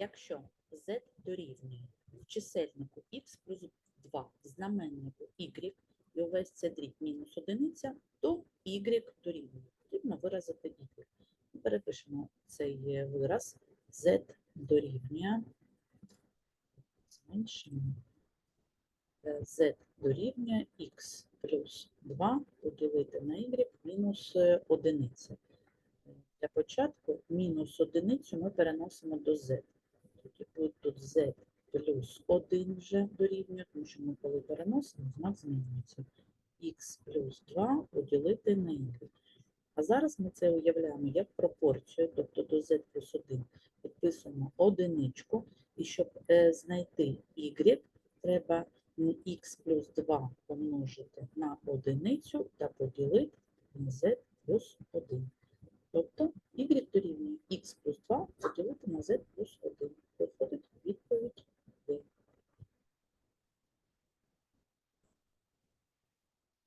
Якщо z дорівнює в чисельнику x плюс 2, в знаменнику y, і увесь це дріб мінус одиниця, то y дорівнює. Потрібно виразити y. Перепишемо цей е, вираз z дорівнює зменшимо е, z дорівнює x плюс 2 поділити на y мінус е, одиниця. Для початку мінус одиницю ми переносимо до z. Тут z плюс 1 вже дорівнює, тому що ми коли переносимо, знак змінюється. x плюс 2 поділити на y. А зараз ми це уявляємо як пропорцію, тобто до z плюс 1 підписуємо одиничку, і щоб е, знайти y, треба x плюс 2 помножити на одиницю та поділити на z плюс 1. Тобто y дорівнює x плюс 2 поділити на z плюс 1.